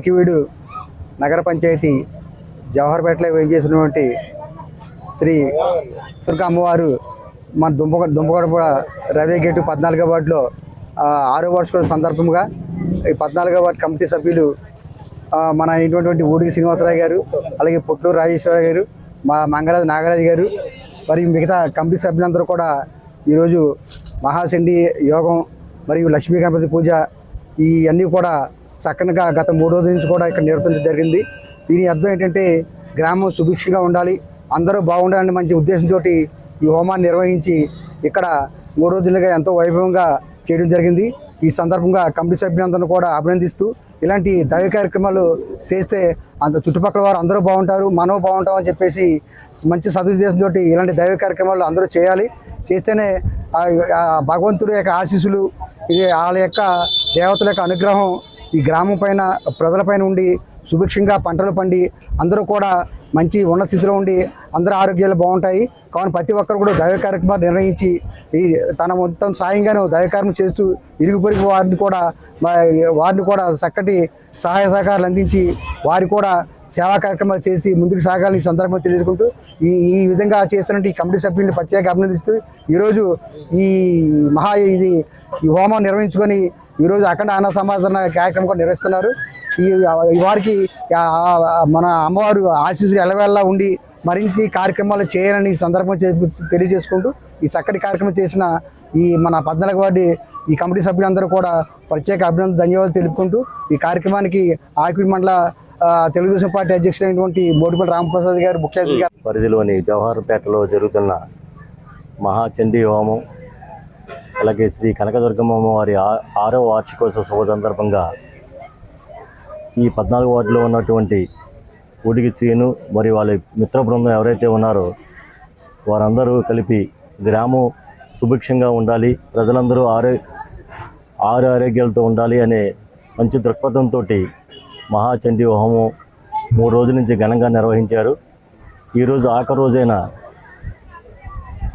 కివీడు నగర పంచాయతీ జవహర్పేటలో వేయించేసినటువంటి శ్రీ దుర్గా అమ్మవారు మన దుంప దుంపగడప రైల్వే గేటు పద్నాలుగో వార్డులో ఆరో వార్షిక సందర్భంగా ఈ పద్నాలుగో వార్డు కమిటీ సభ్యులు మన అయినటువంటి ఊడికి శ్రీనివాసరావు గారు అలాగే పుట్టూరు రాజేశ్వరరావు గారు మా మంగరాజు నాగరాజు గారు మరియు మిగతా కమిటీ సభ్యులందరూ కూడా ఈరోజు మహాశండి యోగం మరియు లక్ష్మీ గణపతి పూజ ఈ అన్నీ కూడా చక్కనగా గత మూడు రోజుల నుంచి కూడా ఇక్కడ నిర్వహించడం జరిగింది. దీని అర్థం ఏంటంటే గ్రామం సుభిక్షంగా ఉండాలి. అందరూ బాగుండాలని మంచి ఉద్దేశంతో ఈ హోమాన్ని నిర్వహించి ఇక్కడ మూడు రోజులుగా ఎంతో వైభవంగా చేయడం జరిగింది. ఈ సందర్భంగా కమిటీ సభ్యులందరూ కూడా అభినందిస్తూ ఇలాంటి దైవ కార్యక్రమాలు చేస్తే అంత చుట్టుపక్కల వారు అందరూ బాగుంటారు మనం బాగుంటాం అని చెప్పేసి మంచి సదుద్దేశంతో ఇలాంటి దైవ కార్యక్రమాలు అందరూ చేయాలి. చేస్తేనే ఆ- భగవంతుడి యొక్క ఆశీస్సులు ఇది వాళ్ళ యొక్క దేవతల యొక్క అనుగ్రహం ఈ గ్రామం పైన ప్రజలపైన ఉండి సుభిక్షంగా పంటలు పండి అందరూ కూడా మంచి ఉన్న స్థితిలో ఉండి అందరూ ఆరోగ్యాలు బాగుంటాయి. కావున ప్రతి ఒక్కరు కూడా దైవ కార్యక్రమాలు నిర్వహించి ఈ తన మొత్తం సాయంగాను దైవకార్యం చేస్తూ ఇరుగు పొరుగు వారిని కూడా వారిని కూడా చక్కటి సహాయ సహకారాలు అందించి వారి కూడా సేవా కార్యక్రమాలు చేసి ముందుకు సాగాలని సందర్భంగా తెలుసుకుంటూ ఈ ఈ విధంగా చేస్తున్నట్టు ఈ కమిటీ సభ్యుల్ని ప్రత్యేక అభినందిస్తూ ఈరోజు ఈ మహా ఇది ఈ హోమం నిర్వహించుకొని ఈరోజు అఖండ అన్న సమాధాన కార్యక్రమం కూడా నిర్వహిస్తున్నారు. ఈ వారికి మన అమ్మవారు ఆశీస్సులు ఎలవెల్లా ఉండి మరింత కార్యక్రమాలు చేయాలని ఈ సందర్భం తెలియజేసుకుంటూ ఈ చక్కటి కార్యక్రమం చేసిన ఈ మన పద్నాలుగు వార్డు ఈ కమిటీ సభ్యులందరూ కూడా ప్రత్యేక అభినందన ధన్యవాదాలు తెలుపుకుంటూ ఈ కార్యక్రమానికి ఆకివి మండల తెలుగుదేశం పార్టీ అధ్యక్షుడైనటువంటి మోడిపల్లి రామప్రసాద్ గారు ముఖ్య అతిథిగా పరిధిలోని జవహర్పేటలో జరుగుతున్న మహాచండీ హోమం అలాగే శ్రీ కనకదుర్గమ్మ వారి ఆ- ఆరవ వార్షికోత్సవ శుభ సందర్భంగా ఈ పద్నాలుగు వార్డులో ఉన్నటువంటి ఊడికి శ్రీను మరియు వాళ్ళ మిత్ర బృందం ఎవరైతే ఉన్నారో వారందరూ కలిపి గ్రామం సుభిక్షంగా ఉండాలి ప్రజలందరూ ఆరో ఆరు ఆరోగ్యాలతో ఉండాలి అనే మంచి దృక్పథంతో మహాచండీ హోమం మూడు రోజుల నుంచి ఘనంగా నిర్వహించారు. ఈరోజు ఆఖరి రోజైన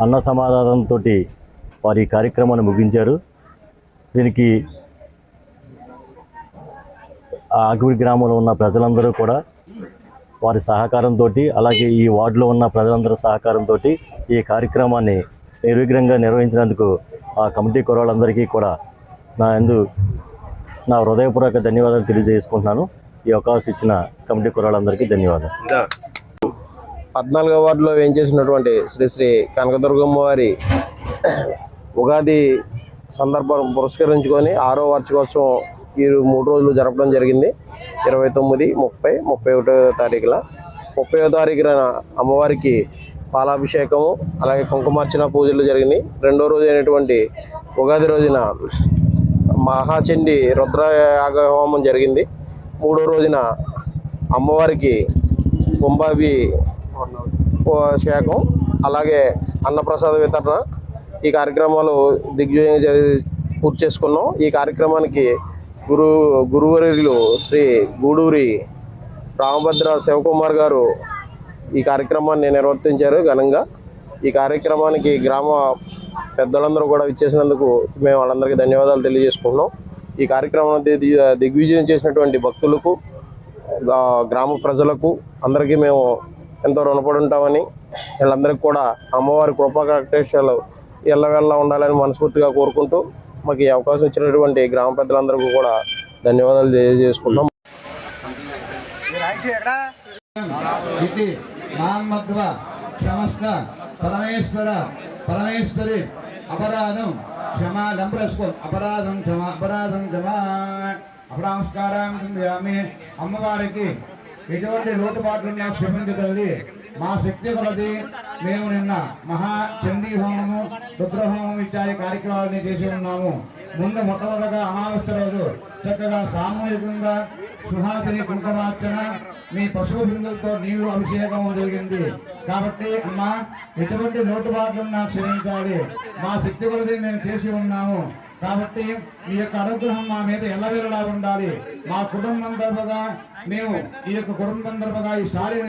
అన్న సమాధానంతో వారి ఈ కార్యక్రమాన్ని ముగించారు. దీనికి ఆ ఆకివిడి గ్రామంలో ఉన్న ప్రజలందరూ కూడా వారి సహకారంతో అలాగే ఈ వార్డులో ఉన్న ప్రజలందరి సహకారంతో ఈ కార్యక్రమాన్ని నిర్విఘ్నంగా నిర్వహించినందుకు ఆ కమిటీ కుర్రాళ్ళందరికీ కూడా నా ఎందు నా హృదయపూర్వక ధన్యవాదాలు తెలియజేసుకుంటున్నాను. ఈ అవకాశం ఇచ్చిన కమిటీ కుర్రాళ్ళందరికీ ధన్యవాదాలు. పద్నాలుగో వార్డులో వేయించేసినటువంటి శ్రీ శ్రీ కనకదుర్గమ్మ వారి ఉగాది సందర్భం పురస్కరించుకొని ఆరో వార్షికోత్సవం ఈ మూడు రోజులు జరపడం జరిగింది. ఇరవై తొమ్మిది ముప్పై ముప్పై ఒకటో తారీఖున. ముప్పైవ తారీఖున అమ్మవారికి పాలాభిషేకము అలాగే కుంకుమార్చన పూజలు జరిగినాయి. రెండో రోజు అయినటువంటి ఉగాది రోజున మహాచండి రుద్రయాగ హోమం జరిగింది. మూడో రోజున అమ్మవారికి కుంభాభి శాఖం అలాగే అన్నప్రసాద వితరణ ఈ కార్యక్రమాలు దిగ్విజయంగా పూర్తి చేసుకున్నాం. ఈ కార్యక్రమానికి గురు గురువర్యులు శ్రీ గూడూరి రామభద్ర శివకుమార్ గారు ఈ కార్యక్రమాన్ని నిర్వర్తించారు ఘనంగా. ఈ కార్యక్రమానికి గ్రామ పెద్దలందరూ కూడా ఇచ్చేసినందుకు మేము వాళ్ళందరికీ ధన్యవాదాలు తెలియజేసుకుంటున్నాం. ఈ కార్యక్రమాన్ని దిగ్విజయం చేసినటువంటి భక్తులకు గ్రామ ప్రజలకు అందరికీ మేము ఎంతో రుణపడి ఉంటామని వీళ్ళందరికీ కూడా అమ్మవారి కృపాకటాక్షాలు ఎల్లవేళ్ళ ఉండాలని మనస్ఫూర్తిగా కోరుకుంటూ మాకు ఈ అవకాశం ఇచ్చినటువంటి గ్రామ పెద్దలందరికీ కూడా ధన్యవాదాలు తెలియజేసుకుంటాం పరమేశ్వర పరమేశ్వరి అపరాధం క్షమా లంబరస్వం అపరాధం క్షమా అపరాధం క్షమా అపరాంస్కారం అమ్మవారికి ఎటువంటి లోటుబాట్లు ఉన్నా క్షమించగలది మా శక్తి కొలది. మేము నిన్న మహా చండీ హోమము రుద్రహోమం ఇత్యాది కార్యక్రమాలని చేసి ఉన్నాము. ముందు మొట్టమొదటగా అమావాస్య రోజు చక్కగా సామూహికంగా సుహాసిని కుంకుమార్చన మీ పశువు బిందులతో నీళ్ళు అభిషేకం జరిగింది. కాబట్టి అమ్మా ఎటువంటి లోటుబాట్లు నాకు క్షమించాలి. మా శక్తి కొలది మేము చేసి ఉన్నాము. కాబట్టి మీ యొక్క అనుగ్రహం మా మీద ఎల్లవేళలా ఉండాలి. మా కుటుంబం తరపుగా మేము ఈ యొక్క కుటుంబం తరపుగా ఈసారి